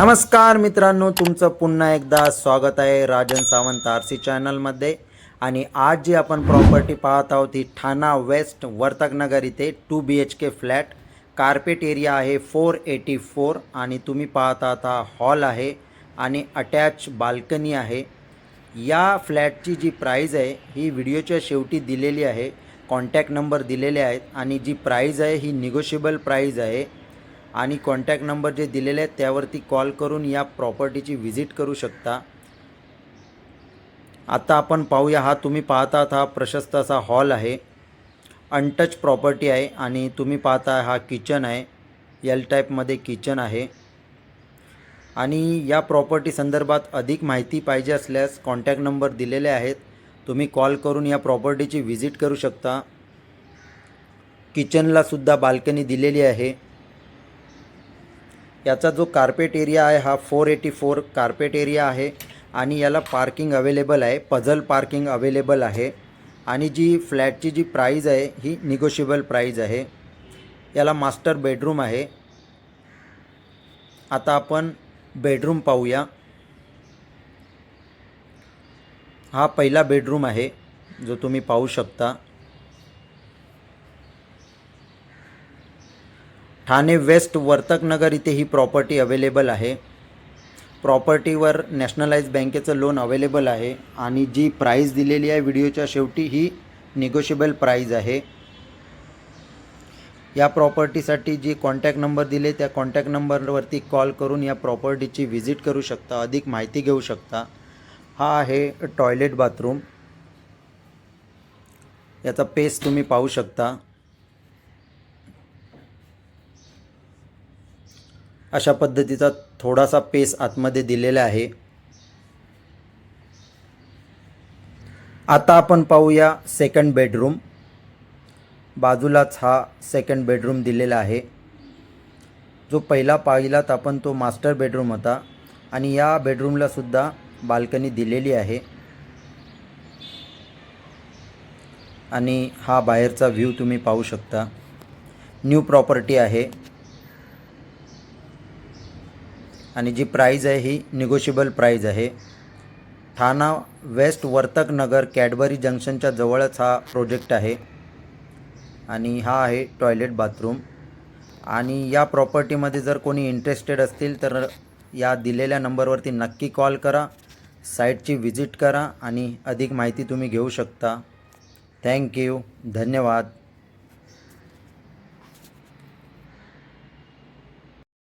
नमस्कार मित्रांनो तुमचं पुन्हा एकदा स्वागत आहे राजन सावंत आर सी चॅनलमध्ये आणि आज जी आपण प्रॉपर्टी पाहत आहोत ही ठाणा वेस्ट वर्तकनगर इथे two B H K flat carpet area आहे फोर एटी फोर आणि तुम्ही पाहत आहात हा हॉल आहे आणि अटॅच बाल्कनी आहे. या फ्लॅटची जी प्राईज आहे ही व्हिडिओच्या शेवटी दिलेली आहे. कॉन्टॅक्ट नंबर दिलेले आहेत आणि जी प्राईज आहे ही निगोशिएबल प्राईज आहे. आणि कॉन्टॅक्ट नंबर जे दिलेले आहेत त्यावरती कॉल करून या प्रॉपर्टीची व्हिजिट करू शकता. आता आपण पाहूया हा तुम्ही पाहतात हा प्रशस्त असा हॉल आहे. अनटच प्रॉपर्टी आहे आणि तुम्ही पाहता हा किचन आहे. एल टाईपमध्ये किचन आहे. आणि या प्रॉपर्टी संदर्भात अधिक माहिती पाहिजे असल्यास कॉन्टॅक्ट नंबर दिलेले आहेत. तुम्ही कॉल करून या प्रॉपर्टीची व्हिजिट करू शकता. किचनलासुद्धा बाल्कनी दिलेली आहे. याचा जो कार्पेट एरिया आहे हा four eighty four carpet area आहे आणि याला पार्किंग अवेलेबल आहे पझल पार्किंग अवेलेबल आहे आणि जी फ्लॅटची जी प्राईज आहे ही निगोशिएबल प्राईज आहे. याला मास्टर बेडरूम आहे. आता आपण बेडरूम पाहूया. हा पहिला बेडरूम आहे जो तुम्ही पाहू शकता. ठाणे वेस्ट वर्तकनगर इथे ही प्रॉपर्टी अवेलेबल आहे. प्रॉपर्टीवर नॅशनलाइज बँकेचं लोन अवेलेबल आहे आणि जी प्राईज दिलेली आहे व्हिडिओच्या शेवटी ही निगोशिएबल प्राईज आहे. या प्रॉपर्टीसाठी जी कॉन्टॅक्ट नंबर दिले त्या कॉन्टॅक्ट नंबरवरती कॉल करून या प्रॉपर्टीची व्हिजिट करू शकता अधिक माहिती घेऊ शकता. हा आहे टॉयलेट बाथरूम याचा पेस तुम्ही पाहू शकता. अशा पद्धतीचा थोडासा पेस आतमध्ये दिलेला आहे. आता आपण पाहूया सेकंड बेडरूम बाजूलाच हा सेकंड बेडरूम दिलेला आहे. जो पहिला पाहिलात आपण तो मास्टर बेडरूम होता आणि या बेडरूमला सुद्धा बाल्कनी दिलेली आहे. आणि हा बाहेरचा व्ह्यू तुम्ही पाहू शकता. न्यू प्रॉपर्टी आहे. आणि जी प्राईज आहे ही निगोशिएबल प्राईज आहे. ठाणा वेस्ट वर्तक नगर कॅडबरी जंक्शनच्या जवळच हा प्रोजेक्ट आहे. आणि हा आहे टॉयलेट बाथरूम आणि या प्रॉपर्टीमध्ये जर कोणी इंटरेस्टेड असतील तर या दिलेल्या नंबरवरती नक्की कॉल करा. साईटची व्हिजिट करा आणि अधिक माहिती तुम्ही घेऊ शकता. थँक्यू धन्यवाद.